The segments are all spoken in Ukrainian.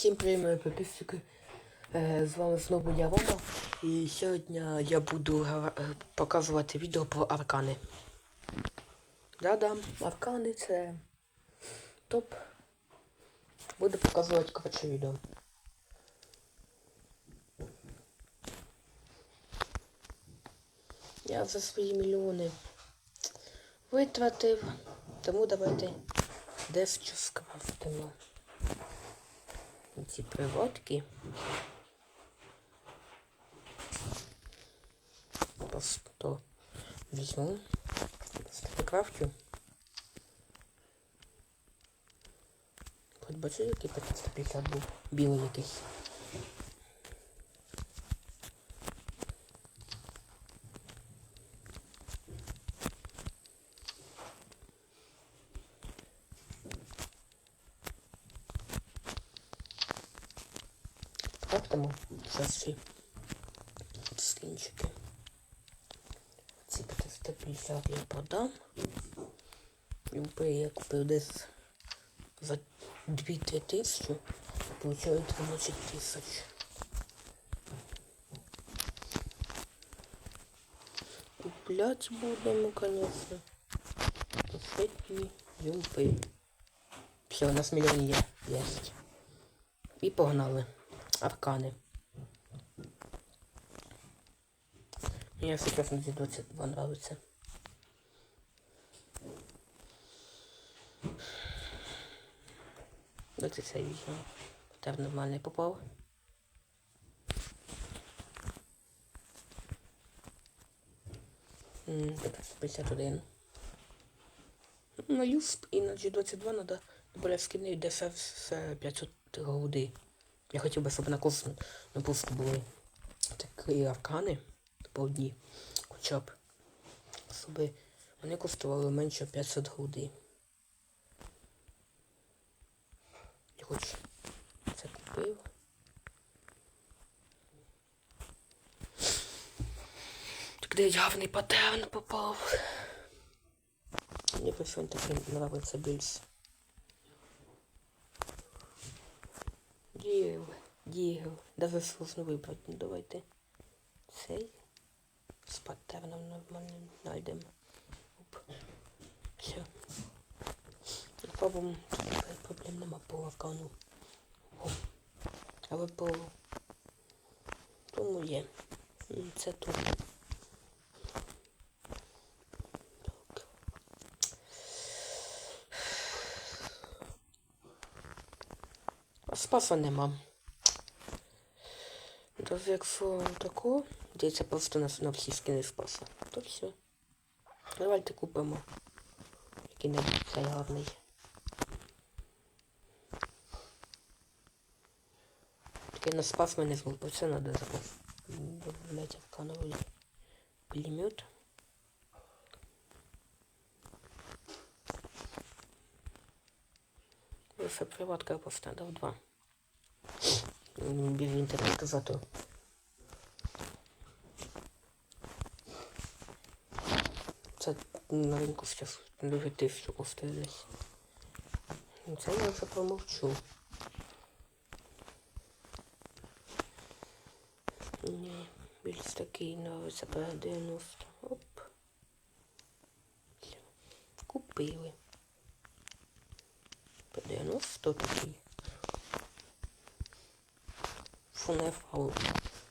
Всім привіт, підписчики. Е, З вами знову я Рома. І сьогодні я буду е, показувати відео про аркани. Да-да, аркани це топ. Буду показувати коротше відео. Я за свої мільйони витратив. Тому давайте дещо скрафтимо. Ці приводки. Просто візьму. Крафтю. Хоч бачу, який 550 був. Білий якийсь. Крафтимо. Зараз всі скінчики. Ці 550 я продам. Любий я купив десь за 2-3 тисячі. Получаю 13 тисяч. Куплять будемо, конечно. Последній юмпи. Все, у нас мільйон є. Єсть. І погнали. Аркани. Мне сейчас на 22 нравится. Давайте це візьмемо. Тепер нормальний попав. М, 551. На юсп і на G22 надо добавляти де все, все 500 голди. Я хотів би, щоб на кожному випуску були такі аркани по одній. Хоча б. Щоб вони коштували менше 500 голди. Я хоч це купив. Так де явний паттерн попав. Мені він такий нравиться більше. Дігл, дігл. Даже сложно вибрати. Ну давайте цей з паттерном нормальним знайдемо. Все. Попробуємо. Проблем нема по аркану. О. Але по тому є. Це тут. А спаса нема. Тож якщо тако, йдеться просто на, на всі скини спаса, то все. Давайте купимо який-небудь цей гарний. Тільки на спас мене звук, це треба запас. Добавляти в кановий пулемет. Лише приватка поставив два. Без інтернету зато. Це на ринку зараз дуже тисячу коштує. Ну, Це я вже промовчу. Ні, більш такий нравиться по 90. Оп. Купили. По 90 такий. Фунефал.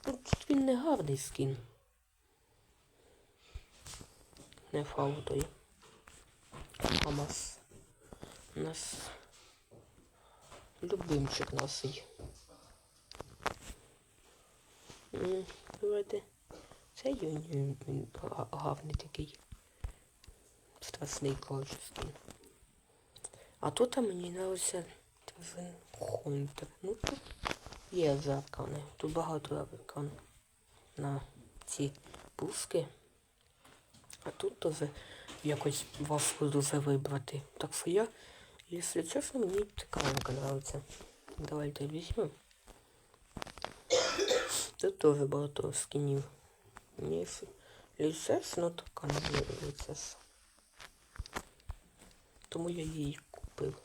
Ну, тут він не гарний скін. Не фау той. Хамас. У нас любимчик насий. Давайте. Це він, він такий. Страшний коротше скін. А тут мені нравиться Твін Хунтер. Ну тут є аркани. Тут багато аркан на ці пуски. А тут теж якось важко дуже вибрати. Так що я, якщо чесно, мені така рамка нравиться. Давайте візьмемо. Тут теж багато скінів. Мені ліцес, ну така не буде. Тому я її купив.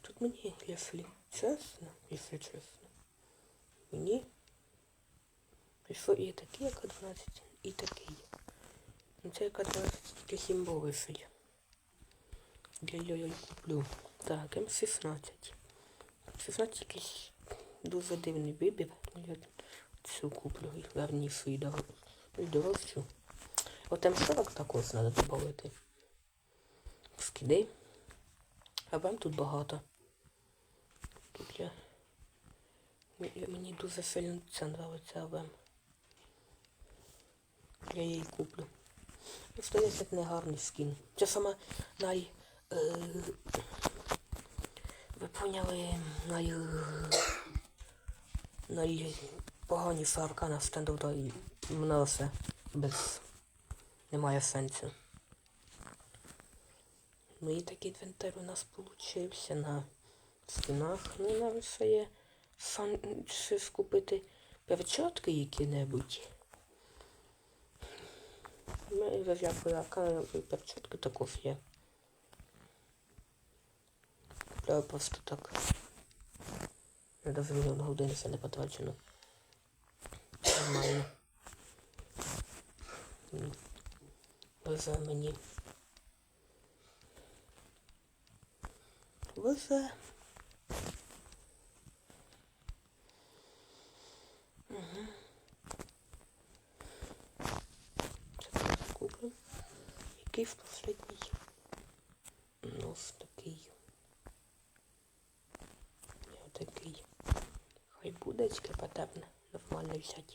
Тут мені, якщо чесно, якщо чесно, мені прийшло і такий АК-12, і такий. Ну це АК-12 тільки символиший. Я його куплю. Так, М16. 16 якийсь дуже дивний вибір. Я цю куплю і дорожчу. І дорожчу. От М40 також треба додати. Скиди. А вам тут багато. Тут я... Мені- дуже сильно це нравиться АВМ. Я її куплю. Ну, 110 не гарний скін. Це саме най... Е, ви поняли, най... Найпоганіша аркана стендовда і вона все без... Немає сенсу. І такий інвентар у нас получився на стінах. Ну нам ще є сам ще скупити перчатки які-небудь. Ну і розляпую перчатки також є. Купляю просто так. Я навіть мільйон годин це не потрачено. Нормально. Везе мені. Везе. Угу. Куплю. Який в последній? Ось такий. Я такий. Хай буде потрібно нормально взяти.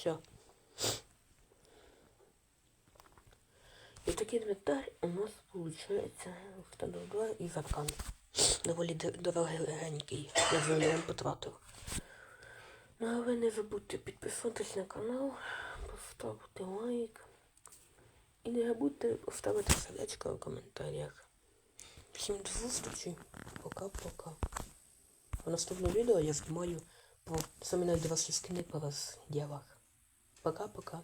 Все. І такий інвентар у нас виходить 2 і вебкам. Доволі дорогенький. Я за потратив. Ну а ви не забудьте підписатись на канал, поставити лайк. І не забудьте поставити сердечко в коментарях. Всім до зустрічі. Пока-пока. В наступному відео я знімаю про самі найдорожчі скини по розділах. Пока-пока.